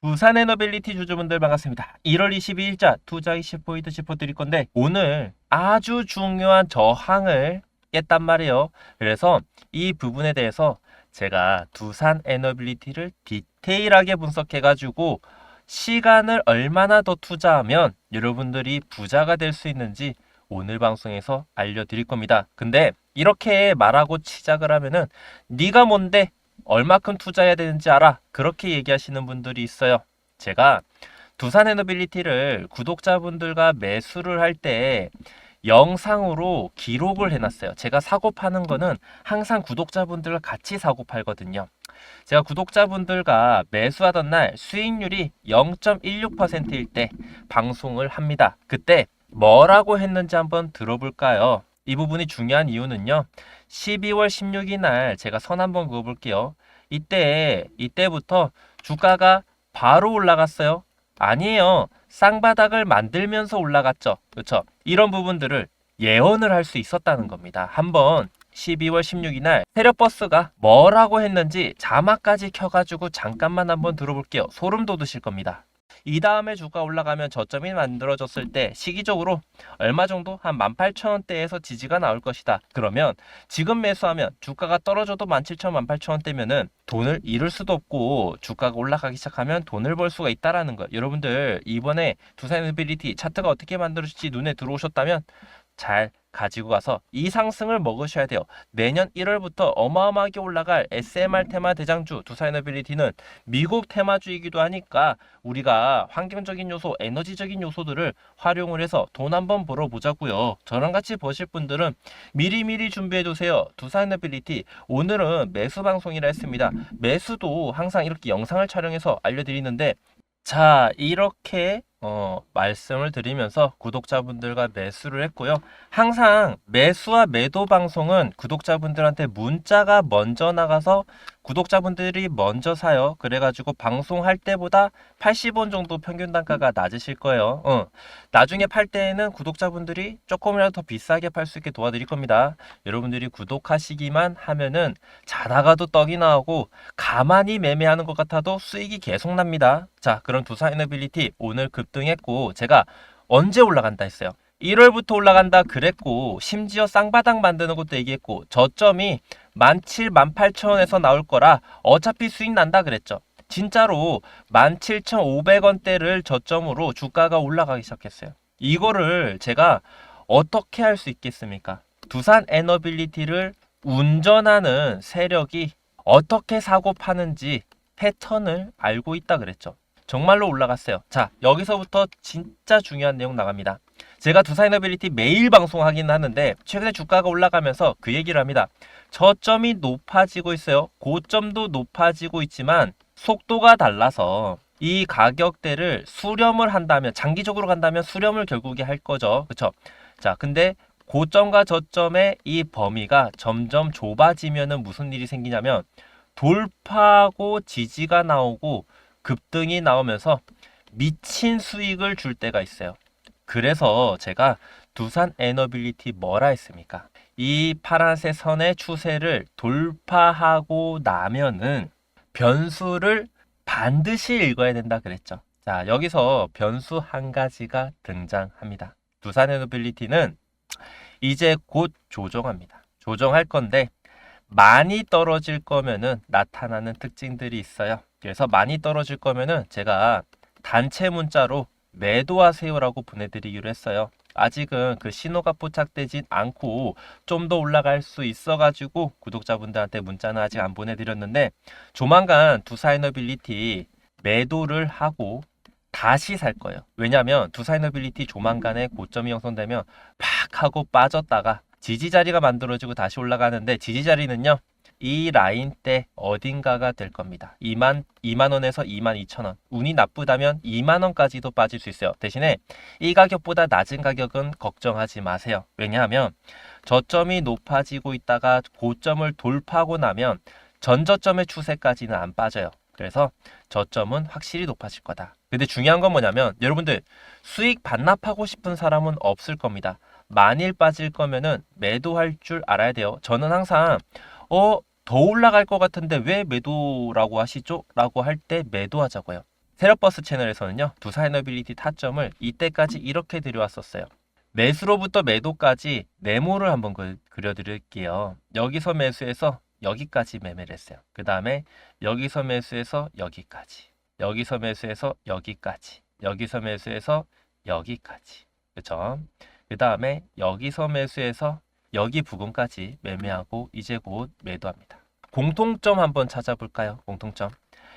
부산 에너빌리티 주주분들 반갑습니다. 1월 22일자 투자 이슈 포인트 짚어드릴 건데 오늘 아주 중요한 저항을 깼단 말이에요. 그래서 이 부분에 대해서 제가 두산 에너빌리티를 디테일하게 분석해가지고 시간을 얼마나 더 투자하면 여러분들이 부자가 될 수 있는지 오늘 방송에서 알려드릴 겁니다. 근데 이렇게 말하고 시작을 하면은 네가 뭔데 얼마큼 투자해야 되는지 알아. 그렇게 얘기하시는 분들이 있어요. 제가 두산 에너빌리티를 구독자분들과 매수를 할 때 영상으로 기록을 해놨어요. 제가 사고 파는 거는 항상 구독자분들과 같이 사고 팔거든요. 제가 구독자분들과 매수하던 날 수익률이 0.16%일 때 방송을 합니다. 그때 뭐라고 했는지 한번 들어볼까요? 이 부분이 중요한 이유는요. 12월 16일 날 제가 선 한번 그어볼게요. 이때 이때부터 주가가 바로 올라갔어요. 아니에요. 쌍바닥을 만들면서 올라갔죠. 그렇죠? 이런 부분들을 예언을 할 수 있었다는 겁니다. 한번 12월 16일 날 세력버스가 뭐라고 했는지 자막까지 켜가지고 잠깐만 한번 들어볼게요. 소름 돋으실 겁니다. 이 다음에 주가 올라가면 저점이 만들어졌을 때 시기적으로 얼마 정도 한 18,000원대에서 지지가 나올 것이다. 그러면 지금 매수하면 주가가 떨어져도 17,000원, 18,000원대면은 돈을 잃을 수도 없고 주가가 올라가기 시작하면 돈을 벌 수가 있다라는 거. 여러분들 이번에 두산 에너빌리티 차트가 어떻게 만들어질지 눈에 들어오셨다면 잘 가지고 가서 이 상승을 먹으셔야 돼요. 내년 1월부터 어마어마하게 올라갈 SMR 테마 대장주 두산에너빌리티는 미국 테마주이기도 하니까 우리가 환경적인 요소, 에너지적인 요소들을 활용을 해서 돈 한번 벌어보자고요. 저랑 같이 보실 분들은 미리미리 준비해 두세요. 두산에너빌리티 오늘은 매수 방송이라 했습니다. 매수도 항상 이렇게 영상을 촬영해서 알려드리는데 자 이렇게 어, 말씀을 드리면서 구독자분들과 매수를 했고요. 항상 매수와 매도 방송은 구독자분들한테 문자가 먼저 나가서 구독자분들이 먼저 사요. 그래가지고 방송할 때보다 80원 정도 평균 단가가 낮으실 거예요. 어. 나중에 팔 때에는 구독자분들이 조금이라도 더 비싸게 팔 수 있게 도와드릴 겁니다. 여러분들이 구독하시기만 하면은 자다가도 떡이 나오고 가만히 매매하는 것 같아도 수익이 계속 납니다. 자, 그럼 두산 에너빌리티 오늘 급등했고 제가 언제 올라간다 했어요. 1월부터 올라간다 그랬고 심지어 쌍바닥 만드는 것도 얘기했고 저점이 17, 18,000원에서 나올 거라 어차피 수익 난다 그랬죠. 진짜로 17,500원대를 저점으로 주가가 올라가기 시작했어요. 이거를 제가 어떻게 할 수 있겠습니까? 두산 에너빌리티를 운전하는 세력이 어떻게 사고 파는지 패턴을 알고 있다 그랬죠. 정말로 올라갔어요. 자, 여기서부터 진짜 중요한 내용 나갑니다. 제가 두산에너빌리티 매일 방송하긴 하는데 최근에 주가가 올라가면서 그 얘기를 합니다. 저점이 높아지고 있어요. 고점도 높아지고 있지만 속도가 달라서 이 가격대를 수렴을 한다면 장기적으로 간다면 수렴을 결국에 할 거죠. 그렇죠? 자, 근데 고점과 저점의 이 범위가 점점 좁아지면은 무슨 일이 생기냐면 돌파하고 지지가 나오고 급등이 나오면서 미친 수익을 줄 때가 있어요. 그래서 제가 두산 에너빌리티 뭐라 했습니까? 이 파란색 선의 추세를 돌파하고 나면은 변수를 반드시 읽어야 된다 그랬죠. 자, 여기서 변수 한 가지가 등장합니다. 두산 에너빌리티는 이제 곧 조정합니다. 조정할 건데 많이 떨어질 거면은 나타나는 특징들이 있어요. 그래서 많이 떨어질 거면은 제가 단체 문자로 매도하세요라고 보내드리기로 했어요. 아직은 그 신호가 포착되진 않고 좀 더 올라갈 수 있어가지고 구독자분들한테 문자는 아직 안 보내드렸는데 조만간 두사이너빌리티 매도를 하고 다시 살 거예요. 왜냐하면 두사이너빌리티 조만간에 고점이 형성되면 팍 하고 빠졌다가 지지 자리가 만들어지고 다시 올라가는데 지지 자리는요. 이 라인 때 어딘가가 될 겁니다. 2만 2만 원에서 2만 2천 원. 운이 나쁘다면 2만 원까지도 빠질 수 있어요. 대신에 이 가격보다 낮은 가격은 걱정하지 마세요. 왜냐하면 저점이 높아지고 있다가 고점을 돌파하고 나면 전저점의 추세까지는 안 빠져요. 그래서 저점은 확실히 높아질 거다. 근데 중요한 건 뭐냐면 여러분들 수익 반납하고 싶은 사람은 없을 겁니다. 만일 빠질 거면은 매도할 줄 알아야 돼요. 저는 항상 어, 더 올라갈 것 같은데 왜 매도라고 하시죠? 라고 할 때 매도하자고요. 세력버스 채널에서는요. 두사이너빌리티 타점을 이때까지 이렇게 들여왔었어요. 매수로부터 매도까지 네모를 한번 그, 그려드릴게요. 여기서 매수해서 여기까지 매매를 했어요. 그 다음에 여기서 매수해서 여기까지. 여기서 매수해서 여기까지. 여기서 매수해서 여기까지. 그쵸? 그 다음에 여기서 매수해서 여기 부근까지 매매하고 이제 곧 매도합니다. 공통점 한번 찾아볼까요? 공통점.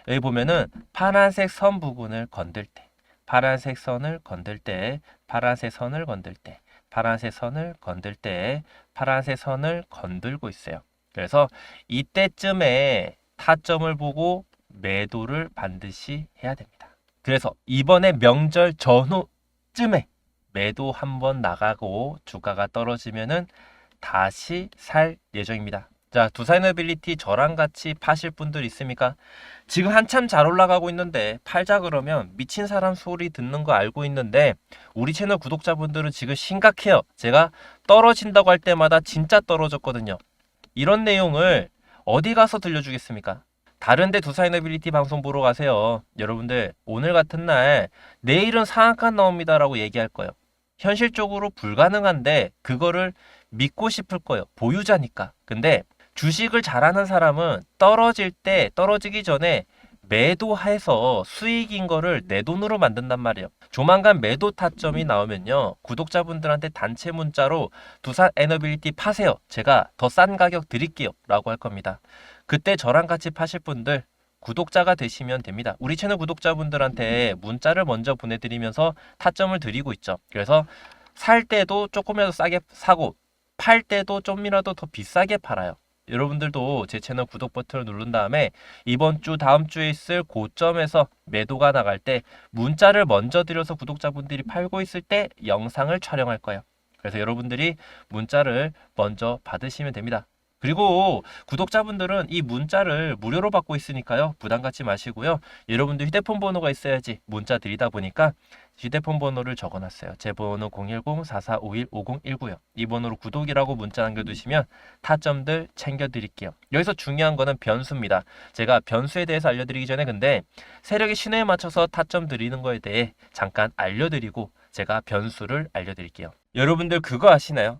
여기 보면은 파란색 선 부분을 건들 때, 파란색 선을 건들 때, 파란색 선을 건들 때, 파란색 선을 건들 때, 파란색 선을 건들고 있어요. 그래서 이때쯤에 타점을 보고 매도를 반드시 해야 됩니다. 그래서 이번에 명절 전후쯤에 매도 한번 나가고 주가가 떨어지면은 다시 살 예정입니다. 자, 두사이너빌리티 저랑 같이 파실 분들 있습니까? 지금 한참 잘 올라가고 있는데 팔자 그러면 미친 사람 소리 듣는 거 알고 있는데 우리 채널 구독자분들은 지금 심각해요. 제가 떨어진다고 할 때마다 진짜 떨어졌거든요. 이런 내용을 어디 가서 들려주겠습니까? 다른데 두사이너빌리티 방송 보러 가세요. 여러분들 오늘 같은 날 내일은 상한가 나옵니다라고 얘기할 거예요. 현실적으로 불가능한데 그거를 믿고 싶을 거예요. 보유자니까. 근데 주식을 잘하는 사람은 떨어질 때 떨어지기 전에 매도해서 수익인 거를 내 돈으로 만든단 말이에요. 조만간 매도 타점이 나오면요. 구독자분들한테 단체 문자로 두산 에너빌리티 파세요. 제가 더 싼 가격 드릴게요. 라고 할 겁니다. 그때 저랑 같이 파실 분들 구독자가 되시면 됩니다. 우리 채널 구독자분들한테 문자를 먼저 보내드리면서 타점을 드리고 있죠. 그래서 살 때도 조금이라도 싸게 사고 팔 때도 좀이라도 더 비싸게 팔아요. 여러분들도 제 채널 구독 버튼을 누른 다음에 이번 주 다음 주에 있을 고점에서 매도가 나갈 때 문자를 먼저 드려서 구독자분들이 팔고 있을 때 영상을 촬영할 거예요. 그래서 여러분들이 문자를 먼저 받으시면 됩니다. 그리고 구독자분들은 이 문자를 무료로 받고 있으니까요. 부담 갖지 마시고요. 여러분들 휴대폰 번호가 있어야지 문자 드리다 보니까 휴대폰 번호를 적어놨어요. 제 번호 010-4451-5019요. 이 번호로 구독이라고 문자 남겨두시면 타점들 챙겨드릴게요. 여기서 중요한 거는 변수입니다. 제가 변수에 대해서 알려드리기 전에 근데 세력의 신호에 맞춰서 타점 드리는 거에 대해 잠깐 알려드리고 제가 변수를 알려드릴게요. 여러분들 그거 아시나요?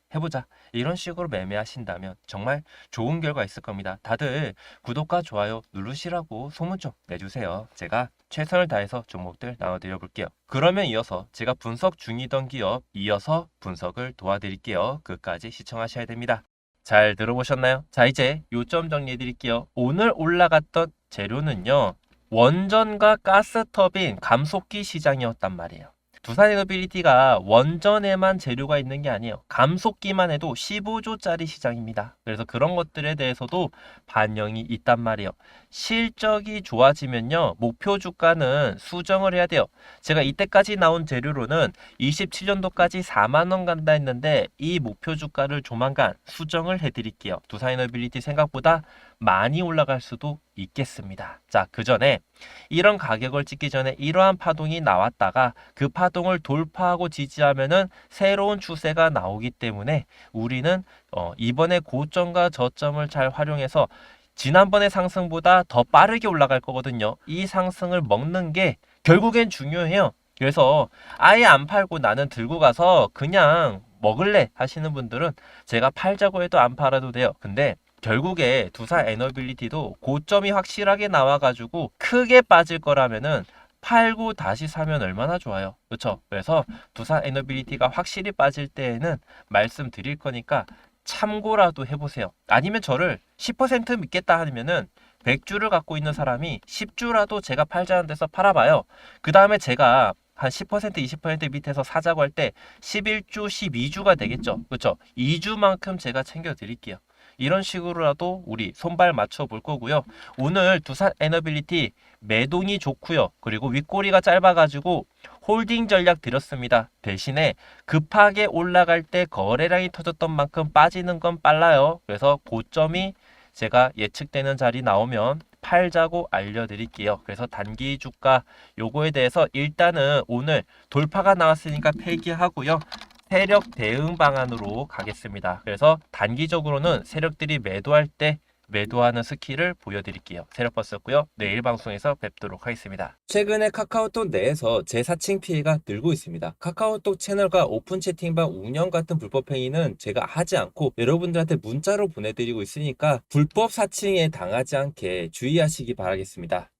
해보자. 이런 식으로 매매하신다면 정말 좋은 결과 있을 겁니다. 다들 구독과 좋아요 누르시라고 소문 좀 내주세요. 제가 최선을 다해서 종목들 나눠드려 볼게요. 그러면 이어서 제가 분석 중이던 기업 이어서 분석을 도와드릴게요. 끝까지 시청하셔야 됩니다. 잘 들어보셨나요? 자 이제 요점 정리해 드릴게요. 오늘 올라갔던 재료는요. 원전과 가스터빈 감속기 시장이었단 말이에요. 두산 에너빌리티가 원전에만 재료가 있는 게 아니에요. 감속기만 해도 15조짜리 시장입니다. 그래서 그런 것들에 대해서도 반영이 있단 말이에요. 실적이 좋아지면요. 목표 주가는 수정을 해야 돼요. 제가 이때까지 나온 재료로는 27년도까지 4만 원 간다 했는데 이 목표 주가를 조만간 수정을 해 드릴게요. 두산 에너빌리티 생각보다 많이 올라갈 수도 있겠습니다. 자, 그 전에 이런 가격을 찍기 전에 이러한 파동이 나왔다가 그 파동을 돌파하고 지지하면은 새로운 추세가 나오기 때문에 우리는 어, 이번에 고점과 저점을 잘 활용해서 지난번의 상승보다 더 빠르게 올라갈 거거든요. 이 상승을 먹는 게 결국엔 중요해요. 그래서 아예 안 팔고 나는 들고 가서 그냥 먹을래 하시는 분들은 제가 팔자고 해도 안 팔아도 돼요. 근데 결국에 두산 에너빌리티도 고점이 확실하게 나와가지고 크게 빠질 거라면은 팔고 다시 사면 얼마나 좋아요. 그렇죠? 그래서 두산 에너빌리티가 확실히 빠질 때에는 말씀드릴 거니까 참고라도 해보세요. 아니면 저를 10% 믿겠다 하면은 100주를 갖고 있는 사람이 10주라도 제가 팔자는 데서 팔아봐요. 그 다음에 제가 한 10% 20% 밑에서 사자고 할 때 11주 12주가 되겠죠. 그렇죠? 2주만큼 제가 챙겨 드릴게요. 이런 식으로라도 우리 손발 맞춰 볼 거고요. 오늘 두산 에너빌리티 매동이 좋고요. 그리고 윗꼬리가 짧아가지고 홀딩 전략 드렸습니다. 대신에 급하게 올라갈 때 거래량이 터졌던 만큼 빠지는 건 빨라요. 그래서 고점이 제가 예측되는 자리 나오면 팔자고 알려드릴게요. 그래서 단기 주가 요거에 대해서 일단은 오늘 돌파가 나왔으니까 폐기하고요. 세력 대응 방안으로 가겠습니다. 그래서 단기적으로는 세력들이 매도할 때 매도하는 스킬을 보여드릴게요. 세력버스였고요. 내일 방송에서 뵙도록 하겠습니다. 최근에 카카오톡 내에서 재사칭 피해가 늘고 있습니다. 카카오톡 채널과 오픈 채팅방 운영 같은 불법 행위는 제가 하지 않고 여러분들한테 문자로 보내드리고 있으니까 불법 사칭에 당하지 않게 주의하시기 바라겠습니다.